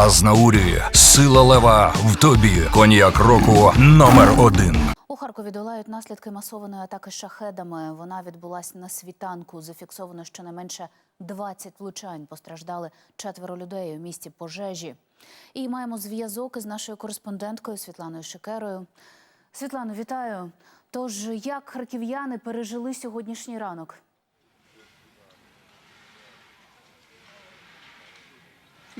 Азнаурі, сила лева в тобі. Коньяк року номер один. У Харкові долають наслідки масованої атаки шахедами. Вона відбулася на світанку. Зафіксовано щонайменше 20 влучань. Постраждали четверо людей у місті пожежі. І маємо зв'язок із нашою кореспонденткою Світланою Шикерою. Світлано, вітаю. Тож як харків'яни пережили сьогоднішній ранок?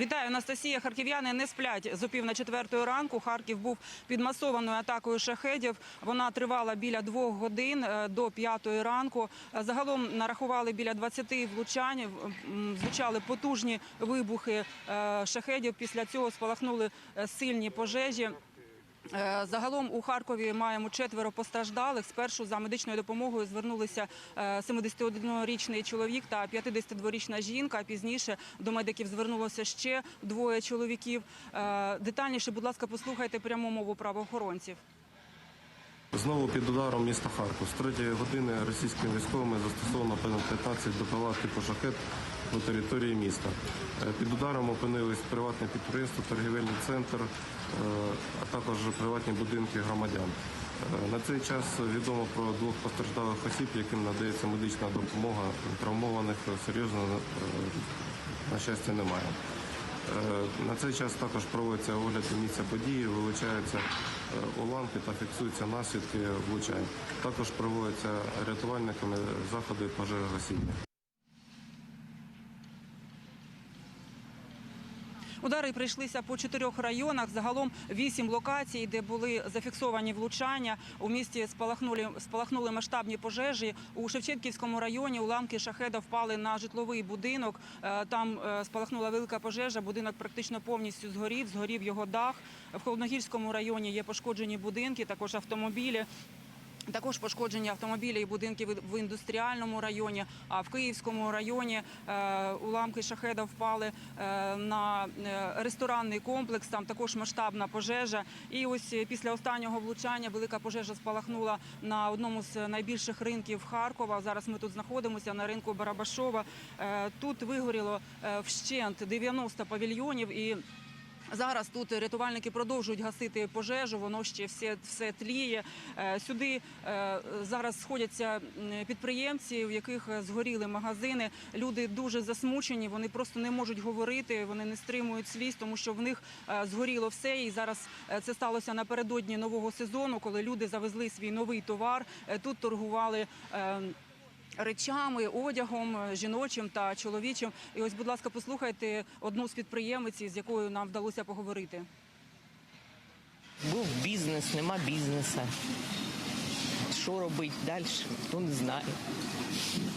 Вітаю, Анастасія. Харків'яни не сплять з опів на четвертої ранку. Харків був під масованою атакою шахедів. Вона тривала біля двох годин е, до п'ятої ранку. Е, Загалом нарахували біля 20 влучань. Звучали потужні вибухи е, шахедів. Після цього спалахнули сильні пожежі. Е, Загалом у Харкові маємо четверо постраждалих. Спершу за медичною допомогою звернулися е, 71-річний чоловік та 52-річна жінка. Пізніше до медиків звернулося ще двоє чоловіків. Е, Детальніше, будь ласка, послухайте пряму мову правоохоронців. Знову під ударом міста Харків. З третьої години російськими військовими застосовано понад 15 БПЛА типу «Шахет» по території міста. Е, Під ударом опинились приватне підприємство, торгівельний центр, е, також приватні будинки громадян. Е, На цей час відомо про двох постраждалих осіб, яким надається медична допомога. Травмованих серйозно, е, на щастя, немає. Е, На цей час також проводиться огляд місця події, вилучаються уламки та фіксуються наслідки влучань. Також проводяться рятувальниками заходи пожежогасіння. Удари прийшлися по чотирьох районах. Загалом вісім локацій, де були зафіксовані влучання. У місті спалахнули, спалахнули масштабні пожежі. У Шевченківському районі уламки шахеда впали на житловий будинок. Е, Там е, спалахнула велика пожежа. Будинок практично повністю згорів. Згорів його дах. В Холодногірському районі є пошкоджені будинки, також автомобілі. Також пошкоджені автомобілі і будинки в- індустріальному районі. А в Київському районі е, уламки шахеда впали е, на е, ресторанний комплекс. Там також масштабна пожежа. І ось після останнього влучання велика пожежа спалахнула на одному з найбільших ринків Харкова. Зараз ми тут знаходимося на ринку Барабашова. Тут вигоріло вщент 90 павільйонів і. Зараз тут рятувальники продовжують гасити пожежу, воно ще все, все тліє. Е, Сюди е, зараз сходяться підприємці, в яких е, згоріли магазини. Люди дуже засмучені, вони просто не можуть говорити, вони не стримують сліз, тому що в них згоріло все. І зараз це сталося напередодні нового сезону, коли люди завезли свій новий товар. Тут торгували. Речами, одягом е, жіночим та чоловічим. І ось, будь ласка, послухайте одну з підприємиць, з якою нам вдалося поговорити. Був бізнес, нема бізнесу. Що робити далі, ніхто не знає.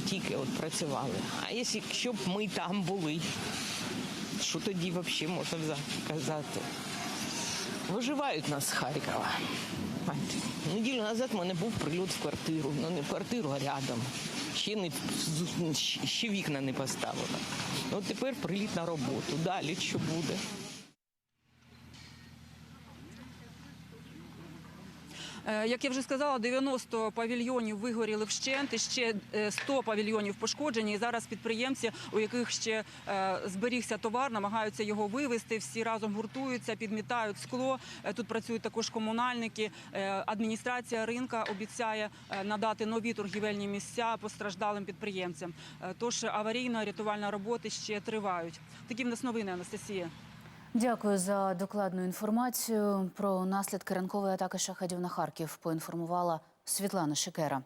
Тільки от працювали. А якщо б ми там були, що тоді взагалі можна казати? Виживають нас з Харкова. Неділю назад в мене був прильот в квартиру. Ну не в квартиру, а рядом. Ще, не, ще вікна не поставила. Ну тепер приліт на роботу. Далі що буде? Як я вже сказала, 90 павільйонів вигоріли вщент, ще е, 100 павільйонів пошкоджені. І зараз підприємці, у яких ще е, зберігся товар, намагаються його вивезти. Всі разом гуртуються, підмітають скло. Е, Тут працюють також комунальники. Е, Адміністрація ринка обіцяє е, надати нові торгівельні місця постраждалим підприємцям. Е, Тож аварійно-рятувальні роботи ще тривають. Такі в нас новини, Анастасія. Дякую за докладну інформацію. Про наслідки ранкової атаки шахедів на Харків поінформувала Світлана Шикера.